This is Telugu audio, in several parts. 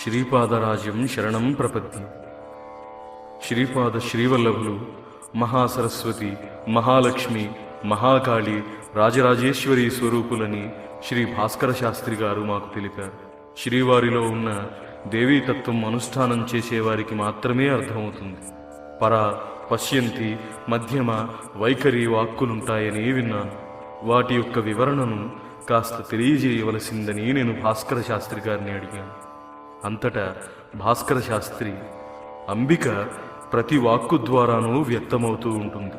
శ్రీపాదరాజ్యం శరణం ప్రపత్తి శ్రీపాద శ్రీవల్లభులు మహాసరస్వతి మహాలక్ష్మి మహాకాళి రాజరాజేశ్వరి స్వరూపులని శ్రీ భాస్కర శాస్త్రి గారు మాకు తెలిపారు. శ్రీవారిలో ఉన్న దేవీతత్వం అనుష్ఠానం చేసేవారికి మాత్రమే అర్థమవుతుంది. పర పశ్యంతి మధ్యమ వైఖరి వాక్కులుంటాయని విన్నాను. వాటి యొక్క వివరణను కాస్త తెలియజేయవలసిందని నేను భాస్కర శాస్త్రి గారిని అడిగాను. అంతటా భాస్కర శాస్త్రి అంబిక ప్రతి వాక్కు ద్వారానూ వ్యక్తమవుతూ ఉంటుంది.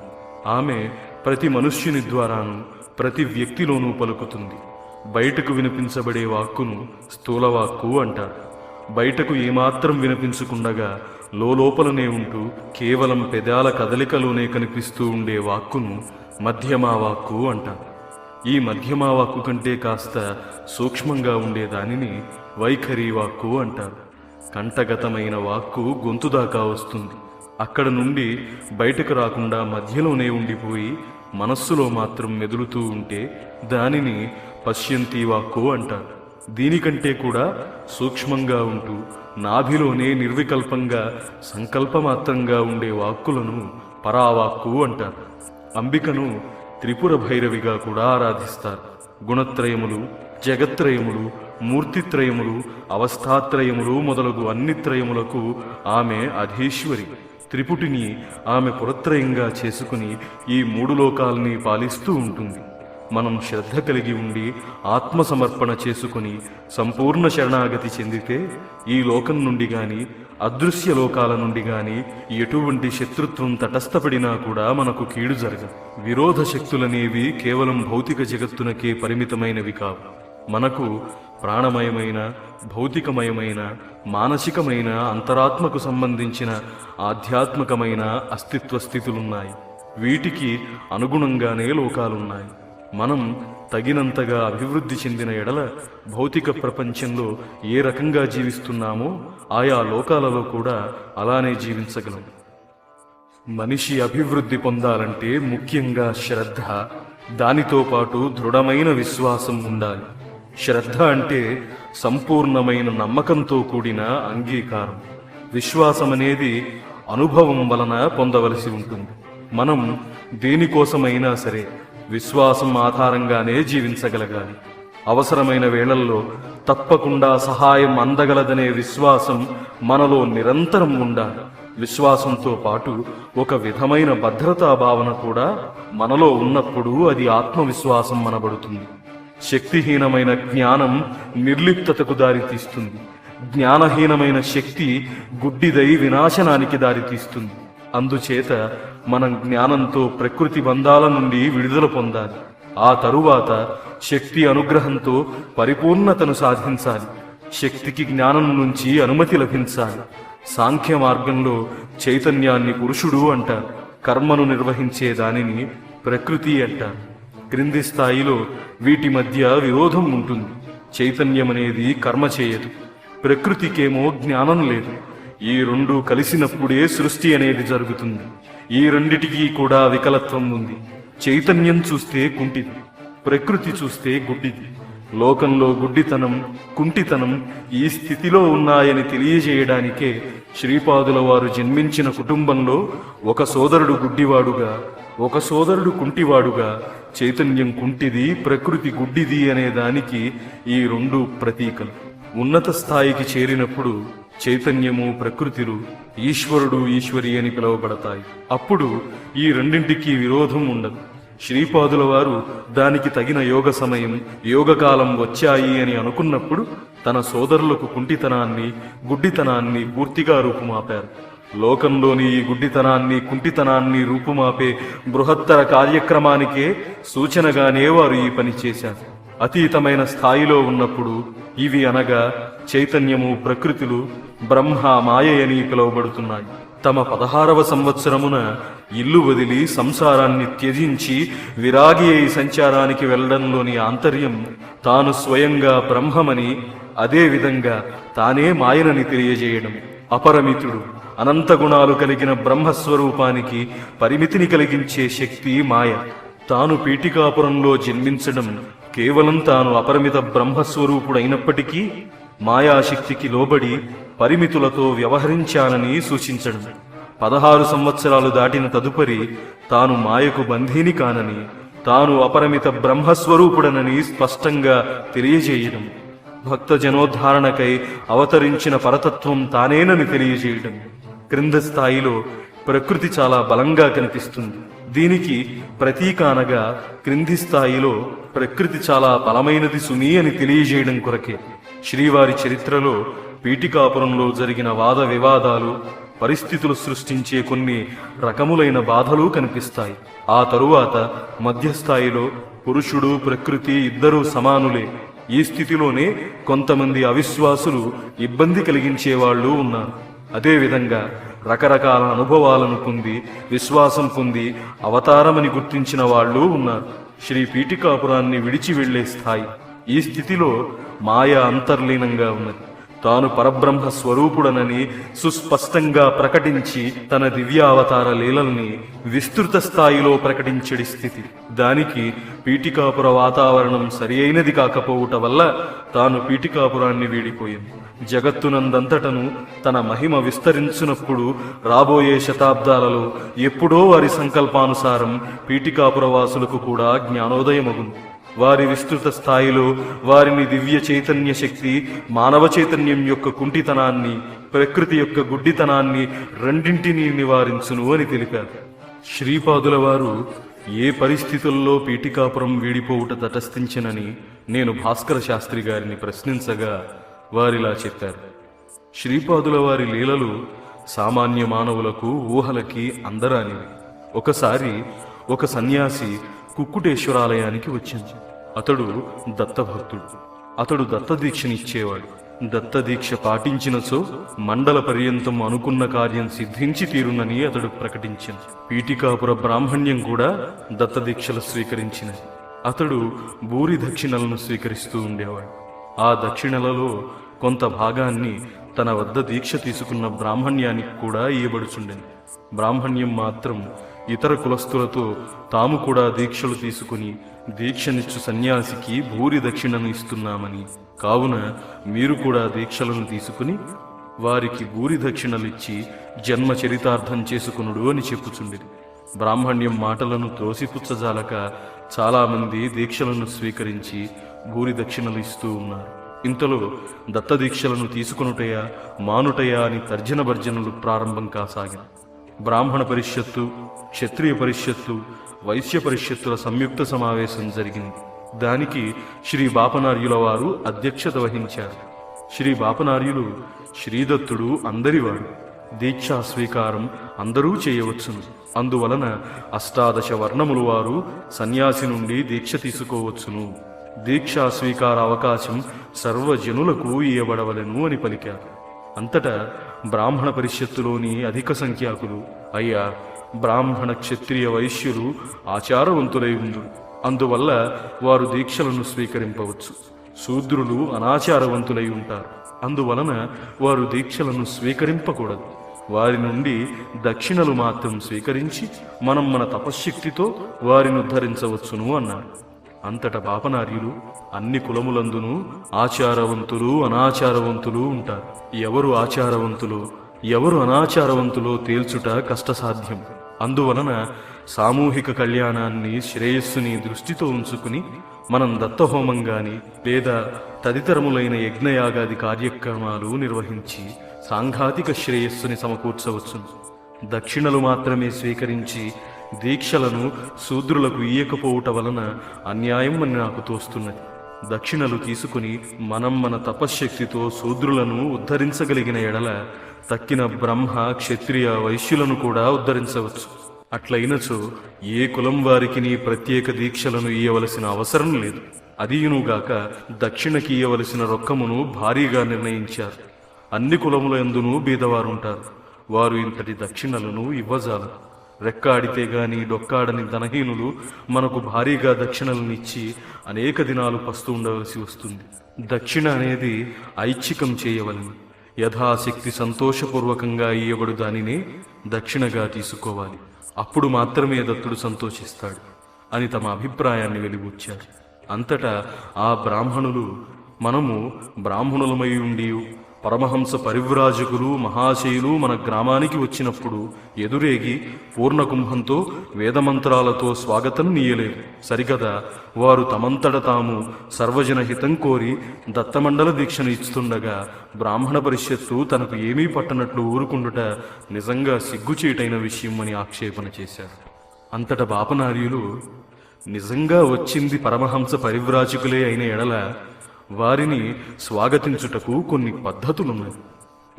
ఆమె ప్రతి మనుష్యుని ద్వారాను ప్రతి వ్యక్తిలోనూ పలుకుతుంది. బయటకు వినిపించబడే వాక్కును స్థూలవాక్కు అంటారు. బయటకు ఏమాత్రం వినిపించకుండగా లోపలనే ఉంటూ కేవలం పెదాల కదలికలోనే కనిపిస్తూ ఉండే వాక్కును మధ్యమావాక్కు అంటారు. ఈ మధ్యమా వాక్కు కంటే కాస్త సూక్ష్మంగా ఉండే దానిని వైఖరి వాక్కు అంటారు. కంఠగతమైన వాక్కు గొంతు దాకా వస్తుంది. అక్కడ నుండి బయటకు రాకుండా మధ్యలోనే ఉండిపోయి మనస్సులో మాత్రం మెదులుతూ ఉంటే దానిని పశ్యంతి వాక్కు అంటారు. దీనికంటే కూడా సూక్ష్మంగా ఉంటూ నాభిలోనే నిర్వికల్పంగా సంకల్పమాత్రంగా ఉండే వాక్కులను పరావాక్కు అంటారు. అంబికను త్రిపుర భైరవిగా కూడా ఆరాధిస్తారు. గుణత్రయములు జగత్రయములు మూర్తిత్రయములు అవస్థాత్రయములు మొదలగు అన్ని త్రయములకు ఆమె అధీశ్వరి. త్రిపుటిని ఆమె పురత్రయంగా చేసుకుని ఈ మూడు లోకాలని పాలిస్తూ ఉంటుంది. మనం శ్రద్ధ కలిగి ఉండి ఆత్మసమర్పణ చేసుకుని సంపూర్ణ శరణాగతి చెందితే ఈ లోకం నుండి గాని అదృశ్య లోకాల నుండి గాని ఎటువంటి శత్రుత్వం తటస్థపడినా కూడా మనకు కీడు జరగదు. విరోధ శక్తులనేవి కేవలం భౌతిక జగత్తునకే పరిమితమైనవి కావు. మనకు ప్రాణమయమైన భౌతికమయమైన మానసికమైన అంతరాత్మకు సంబంధించిన ఆధ్యాత్మికమైన అస్తిత్వ స్థితులున్నాయి. వీటికి అనుగుణంగానే లోకాలున్నాయి. మనం తగినంతగా అభివృద్ధి చెందిన ఎడల భౌతిక ప్రపంచంలో ఏ రకంగా జీవిస్తున్నామో ఆయా లోకాలలో కూడా అలానే జీవించగలం. మనిషి అభివృద్ధి పొందాలంటే ముఖ్యంగా శ్రద్ధ దానితో పాటు దృఢమైన విశ్వాసం ఉండాలి. శ్రద్ధ అంటే సంపూర్ణమైన నమ్మకంతో కూడిన అంగీకారం. విశ్వాసం అనేది అనుభవం వలన పొందవలసి ఉంటుంది. మనం దేనికోసమైనా సరే విశ్వాసం ఆధారంగానే జీవించగలగాలి. అవసరమైన వేళల్లో తప్పకుండా సహాయం అందగలదనే విశ్వాసం మనలో నిరంతరం ఉండాలి. విశ్వాసంతో పాటు ఒక విధమైన భద్రతా భావన కూడా మనలో ఉన్నప్పుడు అది ఆత్మవిశ్వాసం మనబడుతుంది శక్తిహీనమైన జ్ఞానం నిర్లిప్తతకు దారితీస్తుంది. జ్ఞానహీనమైన శక్తి గుడ్డిదై వినాశనానికి దారితీస్తుంది. అందుచేత మనం జ్ఞానంతో ప్రకృతి బంధాల నుండి విడుదల పొందాలి. ఆ తరువాత శక్తి అనుగ్రహంతో పరిపూర్ణతను సాధించాలి. శక్తికి జ్ఞానం నుంచి అనుమతి లభించాలి. సాంఖ్య మార్గంలో చైతన్యాన్ని పురుషుడు అంటారు. కర్మను నిర్వహించే దానిని ప్రకృతి అంటారు. క్రింది స్థాయిలో వీటి మధ్య విరోధం ఉంటుంది. చైతన్యం అనేది కర్మ చేయదు. ప్రకృతికేమో జ్ఞానం లేదు. ఈ రెండు కలిసినప్పుడే సృష్టి అనేది జరుగుతుంది. ఈ రెండిటికి కూడా వికలత్వం ఉంది. చైతన్యం చూస్తే కుంటిది. ప్రకృతి చూస్తే గుడ్డిది. లోకంలో గుడ్డితనం కుంటితనం ఈ స్థితిలో ఉన్నాయని తెలియజేయడానికే శ్రీపాదుల వారు జన్మించిన కుటుంబంలో ఒక సోదరుడు గుడ్డివాడుగా ఒక సోదరుడు కుంటివాడుగా చైతన్యం కుంటిది ప్రకృతి గుడ్డిది అనే దానికి ఈ రెండు ప్రతీకలు. ఉన్నత స్థాయికి చేరినప్పుడు చైతన్యము ప్రకృతిలు ఈశ్వరుడు ఈశ్వరి అని పిలువబడతాయి. అప్పుడు ఈ రెండింటికి విరోధం ఉండదు. శ్రీపాదుల వారు దానికి తగిన యోగ సమయం యోగకాలం వచ్చాయి అని అనుకున్నప్పుడు తన సోదరులకు కుంటితనాన్ని గుడ్డితనాన్ని పూర్తిగా రూపుమాపారు. లోకంలోని ఈ గుడ్డితనాన్ని కుంటితనాన్ని రూపుమాపే బృహత్తర కార్యక్రమానికే సూచనగానే వారు ఈ పని చేశారు. అతీతమైన స్థాయిలో ఉన్నప్పుడు ఇవి అనగా చైతన్యము ప్రకృతులు బ్రహ్మ మాయ అని పిలువబడుతున్నాయి. తమ పదహారవ సంవత్సరమున ఇల్లు వదిలి సంసారాన్ని త్యజించి విరాగి అయి సంచారానికి వెళ్ళడంలోని ఆంతర్యం తాను స్వయంగా బ్రహ్మమని అదే విధంగా తానే మాయనని తెలియజేయడం. అపరమితుడు అనంత గుణాలు కలిగిన బ్రహ్మస్వరూపానికి పరిమితిని కలిగించే శక్తి మాయ. తాను పీఠికాపురంలో జన్మించడం కేవలం తాను అపరిమిత బ్రహ్మస్వరూపుడైనప్పటికీ మాయాశక్తికి లోబడి పరిమితులతో వ్యవహరించానని సూచించడం. పదహారు సంవత్సరాలు దాటిన తదుపరి తాను మాయకు బంధీని కానని తాను అపరిమిత బ్రహ్మస్వరూపుడనని స్పష్టంగా తెలియజేయడం. భక్త జనోద్ధారణకై అవతరించిన పరతత్వం తానేనని తెలియజేయడం. క్రింద స్థాయిలో ప్రకృతి చాలా బలంగా కనిపిస్తుంది. దీనికి ప్రతీక అనగా క్రింది స్థాయిలో ప్రకృతి చాలా బలమైనది సుని అని తెలియజేయడం కొరకే. శ్రీవారి చరిత్రలో పీఠికాపురంలో జరిగిన వాద వివాదాలు పరిస్థితులు సృష్టించే కొన్ని రకములైన బాధలు కనిపిస్తాయి. ఆ తరువాత మధ్యస్థాయిలో పురుషుడు ప్రకృతి ఇద్దరూ సమానులే. ఈ స్థితిలోనే కొంతమంది అవిశ్వాసులు ఇబ్బంది కలిగించే వాళ్ళు ఉన్నారు. అదేవిధంగా రకరకాల అనుభవాలను పొంది విశ్వాసం పొంది అవతారమని గుర్తించిన వాళ్ళు ఉన్నారు. శ్రీ పీఠికాపురాన్ని విడిచి వెళ్ళే స్థాయి. ఈ స్థితిలో మాయ అంతర్లీనంగా ఉన్నది. తాను పరబ్రహ్మ స్వరూపుడనని సుస్పష్టంగా ప్రకటించి తన దివ్యావతార లీలల్ని విస్తృత స్థాయిలో ప్రకటించడి స్థితి. దానికి పీఠికాపుర వాతావరణం సరి అయినది కాకపోవుట వల్ల తాను పీఠికాపురాన్ని వీడిపోయింది. జగత్తునందంతటను తన మహిమ విస్తరించినప్పుడు రాబోయే శతాబ్దాలలో ఎప్పుడో వారి సంకల్పానుసారం పీఠికాపురవాసులకు కూడా జ్ఞానోదయమగును. వారి విస్తృత స్థాయిలో వారిని దివ్య చైతన్య శక్తి మానవ చైతన్యం యొక్క కుంటితనాన్ని ప్రకృతి యొక్క గుడ్డితనాన్ని రెండింటినీ నివారించును అని తెలిపారు. శ్రీపాదుల వారు ఏ పరిస్థితుల్లో పీఠికాపురం వీడిపోవుట తటస్థించినని నేను భాస్కర శాస్త్రి గారిని ప్రశ్నించగా వారిలా చెప్పారు. శ్రీపాదుల వారి లీలలు సామాన్య మానవులకు ఊహలకి అందరానివి. ఒకసారి ఒక సన్యాసి కుక్కుటేశ్వరాలయానికి వచ్చింది. అతడు దత్తభక్తుడు. అతడు దత్తదీక్షనిచ్చేవాడు. దత్తదీక్ష పాటించినచో మండల పర్యంతం అనుకున్న కార్యం సిద్ధించి తీరునని అతడు ప్రకటించింది. పీఠికాపుర బ్రాహ్మణ్యం కూడా దత్తదీక్షలు స్వీకరించినది. అతడు భూరి దక్షిణలను స్వీకరిస్తూ ఉండేవాడు. ఆ దక్షిణలలో కొంత భాగాన్ని తన వద్ద దీక్ష తీసుకున్న బ్రాహ్మణ్యానికి కూడా ఇయ్యబడుచుండెను. బ్రాహ్మణ్యం మాత్రం ఇతర కులస్తులతో తాము కూడా దీక్షలు తీసుకుని దీక్షనిచ్చు సన్యాసికి భూరి దక్షిణను ఇస్తున్నామని. కావున మీరు కూడా దీక్షలను తీసుకుని వారికి భూరి దక్షిణలిచ్చి జన్మ చరితార్థం చేసుకునుడు అని చెప్పుచుండిరి బ్రాహ్మణ్యం మాటలను త్రోసిపుచ్చజాలక చాలామంది దీక్షలను స్వీకరించి భూరి దక్షిణలు ఇస్తూ ఉన్నారు. ఇంతలో దత్తదీక్షలను తీసుకొనుటయా మానుటయా అని తర్జన భర్జనలు ప్రారంభం కాసాగిన. బ్రాహ్మణ పరిషత్తు క్షత్రియ పరిషత్తు వైశ్య పరిషత్తుల సంయుక్త సమావేశం జరిగింది. దానికి శ్రీ బాపనార్యుల వారు అధ్యక్షత వహించారు. శ్రీ బాపనార్యులు శ్రీదత్తుడు అందరివాడు దీక్షా స్వీకారం అందరూ చేయవచ్చును. అందువలన అష్టాదశ వర్ణములు వారు సన్యాసి నుండి దీక్ష తీసుకోవచ్చును. దీక్షా స్వీకార అవకాశం సర్వజనులకు ఇవ్వబడవలను అని పలికారు. అంతటా బ్రాహ్మణ పరిషత్తులోని అధిక సంఖ్యాకులు అయ్యా బ్రాహ్మణ క్షత్రియ వైశ్యులు ఆచారవంతులై ఉండు. అందువల్ల వారు దీక్షలను స్వీకరింపవచ్చు. శూద్రులు అనాచారవంతులై ఉంటారు. అందువలన వారు దీక్షలను స్వీకరింపకూడదు. వారి నుండి దక్షిణలు మాత్రం స్వీకరించి మనం మన తపశ్శక్తితో వారిని ఉద్ధరించవచ్చును అన్నారు. అంతట పాపనార్యులు అన్ని కులములందునూ ఆచారవంతులు అనాచారవంతులు ఉంటారు. ఎవరు ఆచారవంతులు ఎవరు అనాచారవంతులో తేల్చుట కష్టసాధ్యం. అందువలన సామూహిక కళ్యాణాన్ని శ్రేయస్సుని దృష్టితో ఉంచుకుని మనం దత్తహోమం గాని లేదా తదితరములైన యజ్ఞయాగాది కార్యక్రమాలు నిర్వహించి సాంఘాతిక శ్రేయస్సుని సమకూర్చవచ్చును. దక్షిణలు మాత్రమే స్వీకరించి దీక్షలను శూద్రులకు ఇయ్యకపోవుట వలన అన్యాయం అని నాకు తోస్తున్నది. దక్షిణలు తీసుకుని మనం మన తపశ్శక్తితో శూద్రులను ఉద్ధరించగలిగిన ఎడల తక్కిన బ్రహ్మ క్షత్రియ వైశ్యులను కూడా ఉద్ధరించవచ్చు. అట్లయినచో ఏ కులం వారికి నీ ప్రత్యేక దీక్షలను ఇయ్యవలసిన అవసరం లేదు. అదియునుగాక దక్షిణకి ఇయ్యవలసిన రొక్కమును భారీగా నిర్ణయించారు. అన్ని కులముల ఎందునూ బీదవారుంటారు. వారు ఇంతటి దక్షిణలను ఇవ్వజాలరు. రెక్కాడితే గాని డొక్కాడని ధనహీనులు మనకు భారీగా దక్షిణలనిచ్చి అనేక దినాలు పస్తు ఉండవలసి వస్తుంది. దక్షిణ అనేది ఐచ్ఛికం చేయవలని. యథాశక్తి సంతోషపూర్వకంగా ఇయ్యబడు దానినే దక్షిణగా తీసుకోవాలి. అప్పుడు మాత్రమే దత్తుడు సంతోషిస్తాడు అని తమ అభిప్రాయాన్ని వెలిబుచ్చారు. అంతటా ఆ బ్రాహ్మణులు మనము బ్రాహ్మణులమై ఉండి పరమహంస పరివ్రాజకులు మహాశయులు మన గ్రామానికి వచ్చినప్పుడు ఎదురేగి పూర్ణకుంభంతో వేదమంత్రాలతో స్వాగతం నీయలేదు. సరికదా వారు తమంతట తాము సర్వజన హితం కోరి దత్తమండల దీక్షను ఇస్తుండగా బ్రాహ్మణ పరిషత్తు తనకు ఏమీ పట్టనట్లు ఊరుకుండుట నిజంగా సిగ్గుచేటైన విషయం అని ఆక్షేపణ చేశారు. అంతట బాపనార్యులు నిజంగా వచ్చింది పరమహంస పరివ్రాజకులే అయిన ఎడల వారిని స్వాగతించుటకు కొన్ని పద్ధతులున్నాయి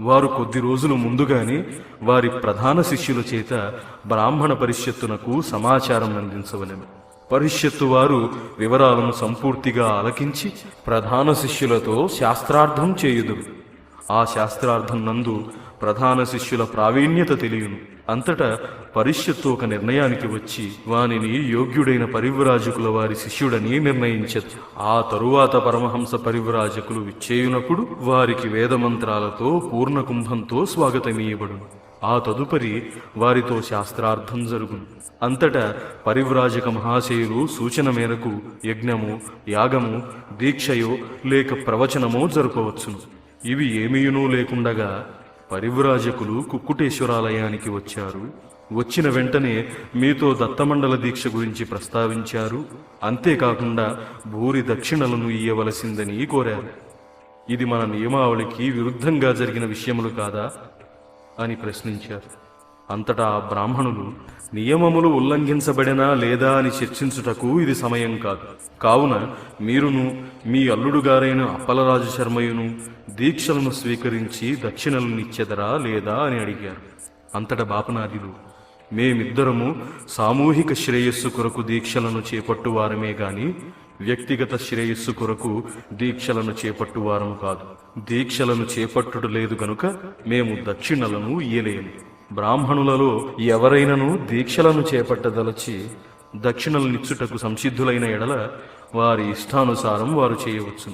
వారు కొద్ది రోజులు ముందుగానే వారి ప్రధాన శిష్యుల చేత బ్రాహ్మణ పరిషత్తునకు సమాచారం అందించవలెను. పరిషత్తు వారు వివరాలను సంపూర్తిగా ఆలకించి ప్రధాన శిష్యులతో శాస్త్రార్థం చేయుదురు. ఆ శాస్త్రార్థం నందు ప్రధాన శిష్యుల ప్రావీణ్యత తెలియను. అంతటా పరిషత్తు ఒక నిర్ణయానికి వచ్చి వానిని యోగ్యుడైన పరివ్రాజకుల వారి శిష్యుడని నిర్ణయించదు. ఆ తరువాత పరమహంస పరివ్రాజకులు విచ్చేయునప్పుడు వారికి వేదమంత్రాలతో పూర్ణ కుంభంతో స్వాగతమీయబడును. ఆ తదుపరి వారితో శాస్త్రార్థం జరుగును. అంతటా పరివ్రాజక మహాశయులు సూచన మేరకు యజ్ఞము యాగము దీక్షయో లేక ప్రవచనమో జరుపవచ్చును. ఇవి ఏమీయునూ లేకుండగా పరివ్రాజకులు కుక్కుటేశ్వరాలయానికి వచ్చారు. వచ్చిన వెంటనే మీతో దత్తమండల దీక్ష గురించి ప్రస్తావించారు. అంతేకాకుండా భూరి దక్షిణలను ఇయ్యవలసిందని కోరారు. ఇది మన నియమావళికి విరుద్ధంగా జరిగిన విషయములు కాదా? అని ప్రశ్నించారు. అంతటా ఆ బ్రాహ్మణులు నియమములు ఉల్లంఘించబడినా లేదా అని చర్చించుటకు ఇది సమయం కాదు. కావున మీరును మీ అల్లుడు గారైన అప్పలరాజు శర్మయును దీక్షలను స్వీకరించి దక్షిణలనిచ్చెదరా లేదా అని అడిగారు. అంతట బాపనార్యులు మేమిద్దరము సామూహిక శ్రేయస్సు కొరకు దీక్షలను చేపట్టువారమే గాని వ్యక్తిగత శ్రేయస్సు కొరకు దీక్షలను చేపట్టువారము కాదు. దీక్షలను చేపట్టుడు లేదు గనుక మేము దక్షిణలను ఇయలేము బ్రాహ్మణులలో ఎవరైనను దీక్షలను చేపట్టదలచి దక్షిణలనిచ్చుటకు సంసిద్ధులైన ఎడల వారి ఇష్టానుసారం వారు చేయవచ్చు.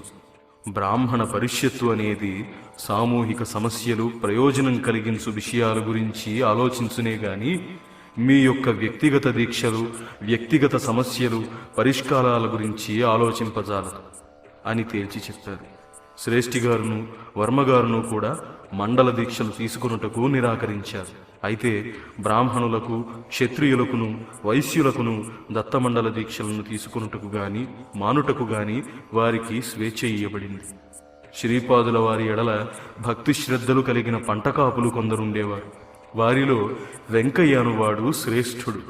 బ్రాహ్మణ పరిషత్తు అనేది సామూహిక సమస్యలు ప్రయోజనం కలిగించు విషయాల గురించి ఆలోచించునే గాని మీ యొక్క వ్యక్తిగత దీక్షలు వ్యక్తిగత సమస్యలు పరిష్కారాల గురించి ఆలోచింపజాలదు అని తేల్చి చెప్పారు శ్రేష్ఠి గారును వర్మగారును కూడా మండల దీక్షలు తీసుకొనుటకు నిరాకరించారు. అయితే బ్రాహ్మణులకు క్షత్రియులకును వైశ్యులకును దత్తమండల దీక్షలను తీసుకొనుటకు గాని మానుటకు గాని వారికి స్వేచ్ఛ ఇయ్యబడింది. శ్రీపాదుల వారి ఎడల భక్తి శ్రద్ధలు కలిగిన పంటకాపులు కొందరుండేవారు. వారిలో వెంకయ్య అనువాడు శ్రేష్ఠుడు.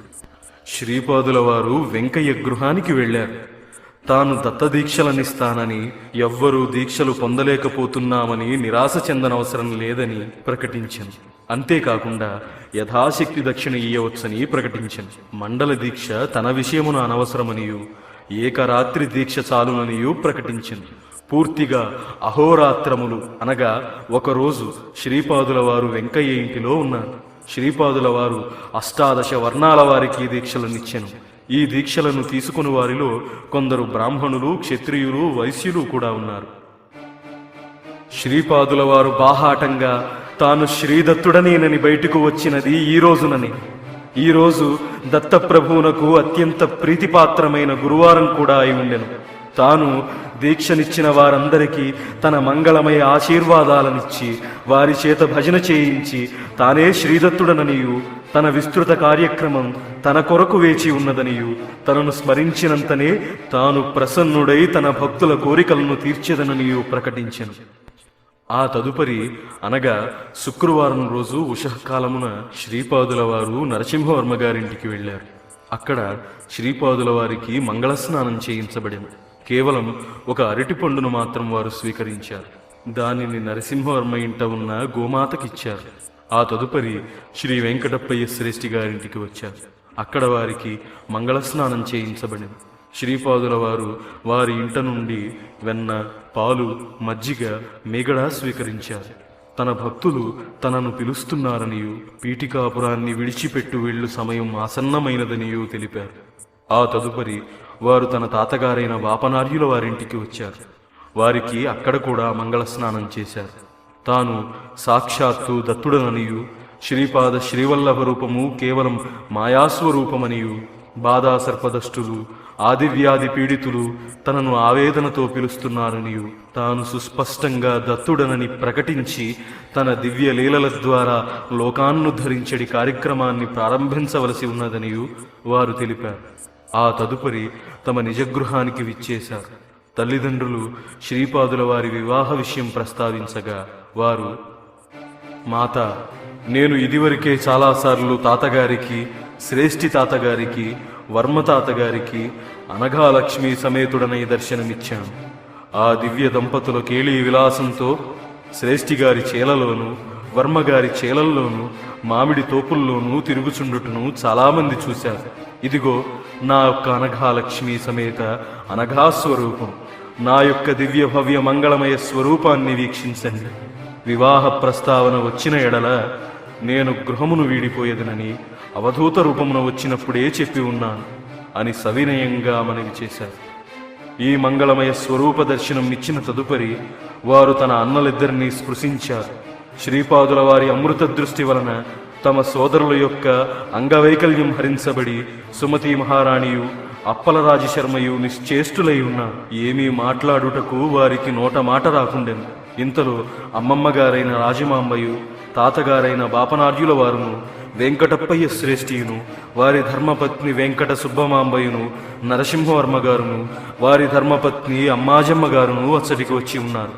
శ్రీపాదుల వారు వెంకయ్య గృహానికి వెళ్ళారు. తాను దత్తదీక్షలనిస్తానని ఎవ్వరూ దీక్షలు పొందలేకపోతున్నామని నిరాశ చెందనవసరం లేదని ప్రకటించను. అంతేకాకుండా యథాశక్తి దక్షిణ ఇయ్యవచ్చని ప్రకటించను. మండల దీక్ష తన విషయమున అనవసరమనియు ఏకరాత్రి దీక్ష చాలుననియు ప్రకటించింది పూర్తిగా అహోరాత్రములు అనగా ఒకరోజు శ్రీపాదుల వారు వెంకయ్య ఇంటిలో ఉన్నారు. శ్రీపాదుల వారు అష్టాదశ వర్ణాల వారికి దీక్షలనిచ్చెను. ఈ దీక్షలను తీసుకుని వారిలో కొందరు బ్రాహ్మణులు క్షత్రియులు వైశ్యులు కూడా ఉన్నారు. శ్రీపాదుల వారు బాహాటంగా తాను శ్రీదత్తుడనేనని బయటకు వచ్చినది ఈ రోజునని. ఈ రోజు దత్తప్రభువునకు అత్యంత ప్రీతిపాత్రమైన గురువారం కూడా అయి ఉండెను. తాను దీక్షనిచ్చిన వారందరికీ తన మంగళమయ ఆశీర్వాదాలనిచ్చి వారి చేత భజన చేయించి తానే శ్రీదత్తుడననియు. తన విస్తృత కార్యక్రమం తన కొరకు వేచి ఉన్నదనియు తనను స్మరించినంతనే తాను ప్రసన్నుడై తన భక్తుల కోరికలను తీర్చేదననియు ప్రకటించను. ఆ తదుపరి అనగా శుక్రవారం రోజు ఉషకాలమున శ్రీపాదుల వారు నరసింహవర్మ గారింటికి వెళ్ళారు. అక్కడ శ్రీపాదుల వారికి మంగళ స్నానం చేయించబడింది కేవలం ఒక అరటి పండును మాత్రం వారు స్వీకరించారు. దానిని నరసింహవర్మ ఇంట ఉన్న గోమాతకిచ్చారు. ఆ తదుపరి శ్రీ వెంకటప్పయ్య శ్రేష్ఠి గారింటికి వచ్చారు. అక్కడ వారికి మంగళ స్నానం చేయించబడింది. శ్రీపాదుల వారు వారి ఇంట నుండి వెన్న పాలు మజ్జిగ మిగడ స్వీకరించారు. తన భక్తులు తనను పిలుస్తున్నారనియు పీఠికాపురాన్ని విడిచిపెట్టు వెళ్ళు సమయం ఆసన్నమైనదనియూ తెలిపారు. ఆ తదుపరి వారు తన తాతగారైన వాపనార్యుల వారింటికి వచ్చారు. వారికి అక్కడ కూడా మంగళ స్నానం చేశారు. తాను సాక్షాత్తు దత్తుడననియు. శ్రీపాద శ్రీవల్లభ రూపము కేవలం మాయాస్వరూపమనియు. బాధా సర్పదష్టులు ఆదివ్యాధి పీడితులు తనను ఆవేదనతో పిలుస్తున్నారనియు. తాను సుస్పష్టంగా దత్తుడనని ప్రకటించి తన దివ్య లీలల ద్వారా లోకాన్నుద్ధరించడి కార్యక్రమాన్ని ప్రారంభించవలసి ఉన్నదనియు వారు తెలిపారు. ఆ తదుపరి తమ నిజగృహానికి విచ్చేశారు. తల్లిదండ్రులు శ్రీపాదుల వారి వివాహ విషయం ప్రస్తావించగా వారు మాత నేను ఇదివరకే చాలాసార్లు తాతగారికి శ్రేష్ఠి తాతగారికి వర్మ తాతగారికి అనఘాలక్ష్మి సమేతుడనై దర్శనమిచ్చాను. ఆ దివ్య దంపతుల కేళీ విలాసంతో శ్రేష్ఠి గారి చేలలోను వర్మగారి చేలల్లోనూ మామిడి తోపుల్లోనూ తిరుగుచుండుటను చాలామంది చూశారు. ఇదిగో నా యొక్క అనఘాలక్ష్మి సమేత అనఘా స్వరూపం నా యొక్క దివ్య భవ్య మంగళమయ స్వరూపాన్ని వీక్షించండి. వివాహ ప్రస్తావన వచ్చిన ఎడల నేను గృహమును వీడిపోయేదనని అవధూత రూపమున వచ్చినప్పుడే చెప్పి ఉన్నాను అని సవినయంగా మనవి చేశారు. ఈ మంగళమయ స్వరూప దర్శనం ఇచ్చిన తదుపరి వారు తన అన్నలిద్దరినీ స్పృశించారు. శ్రీపాదుల వారి అమృత దృష్టి వలన తమ సోదరుల యొక్క అంగవైకల్యం హరించబడి సుమతి మహారాణియు అప్పలరాజు శర్మయు నిశ్చేష్టులై ఉన్నారు ఏమీ మాట్లాడుటకు వారికి నోట మాట రాకుండెను. ఇంతలో అమ్మమ్మ గారైన రాజమాంబయు తాతగారైన బాపనార్యుల వారును వెంకటప్పయ్య శ్రేష్ఠియును వారి ధర్మపత్ని వెంకట సుబ్బమాంబయును నరసింహవర్మ గారును వారి ధర్మపత్ని అమ్మాజమ్మ గారును అచ్చటికి వచ్చి ఉన్నారు.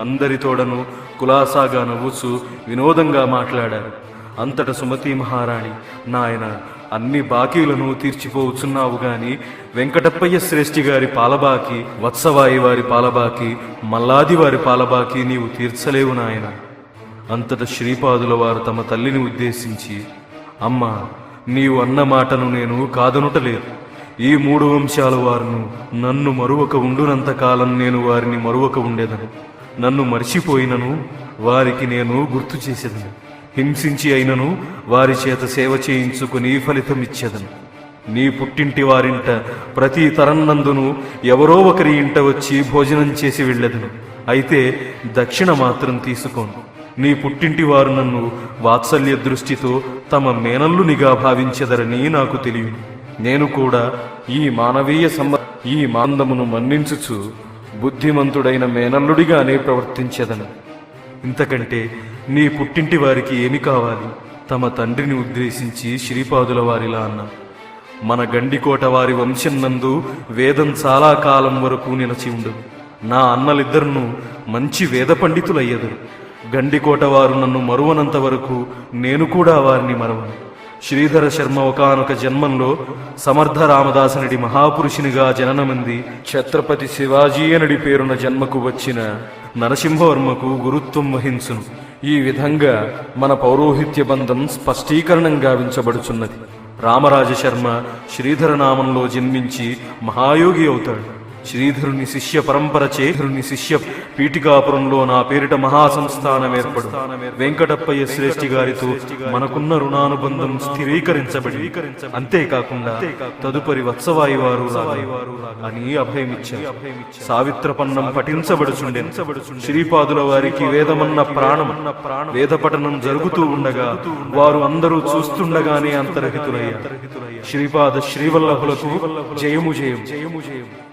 అందరి తోడను కులాసాగా నవ్వుచు వినోదంగా మాట్లాడారు. అంతట సుమతి మహారాణి నాయన అన్ని బాకీలను తీర్చిపోవచ్చున్నావు గాని వెంకటప్పయ్య శ్రేష్ఠి గారి పాలబాకి వత్సవాయి వారి పాలబాకి మల్లాది వారి పాలబాకి నీవు తీర్చలేవు నాయన. అంతట శ్రీపాదుల వారు తమ తల్లిని ఉద్దేశించి అమ్మా నీవు అన్న మాటను నేను కాదనుటలేదు ఈ మూడు వంశాల వారును నన్ను మరువక ఉండునంత కాలం నేను వారిని మరువక ఉండేదను. నన్ను మర్చిపోయినను వారికి నేను గుర్తు చేసేదను. హింసించి అయినను వారి చేత సేవ చేయించుకుని ఫలితం ఇచ్చేదను నీ పుట్టింటి వారింట ప్రతి తరన్నందును ఎవరో ఒకరి ఇంట వచ్చి భోజనం చేసి వెళ్ళదును. అయితే దక్షిణ మాత్రం తీసుకోను. నీ పుట్టింటి వారు నన్ను వాత్సల్య దృష్టితో తమ మేనల్లునిగా భావించెదరని నాకు తెలియదు. నేను కూడా ఈ మానవీయ సంబ ఈ మాందమును మన్నించుచు బుద్ధిమంతుడైన మేనల్లుడిగానే ప్రవర్తించెదను. ఇంతకంటే నీ పుట్టింటి వారికి ఏమి కావాలి? తమ తండ్రిని ఉద్దేశించి శ్రీపాదుల వారిలా అన్న. మన గండికోట వారి వంశం నందు వేదం చాలా కాలం వరకు నిలచి ఉండదు నా అన్నలిద్దరును మంచి వేద పండితులయ్యదు గండికోట వారు నన్ను మరువనంత వరకు నేను కూడా వారిని మరవను. శ్రీధర శర్మ ఒకానొక జన్మంలో సమర్థ రామదాసనుడి మహాపురుషునిగా జననమంది ఛత్రపతి శివాజీ అనుడి పేరున జన్మకు వచ్చిన నరసింహవర్మకు గురుత్వం వహించును. ఈ విధంగా మన పౌరోహిత్య బంధం స్పష్టీకరణం గావించబడుచున్నది. రామరాజశర్మ శ్రీధరనామంలో శ్రీధర నామంలో జన్మించి మహాయోగి అవుతాడు. శ్రీధరుని శిష్య పరంపర చేధరుని శిష్య పీఠికాపురంలో నా పేరిట మహాసంస్థానం ఏర్పడు. వెంకటప్పయ్య శ్రేష్ఠి గారితో మనకున్న రుణానుబంధం స్థిరీకరించబడి. అంతేకాకుండా తదుపరి వత్సవాయి వారు అని అభయమిచ్చారు. సావిత్రపన్నం పఠించబడుచుండే శ్రీపాదుల వారికి వేదమన్న ప్రాణం వేద పఠనం జరుగుతూ ఉండగా వారు అందరూ చూస్తుండగానే అంతర్హితులయ్యారు. శ్రీపాద శ్రీవల్లభులకు జయము జయం జయము. జయం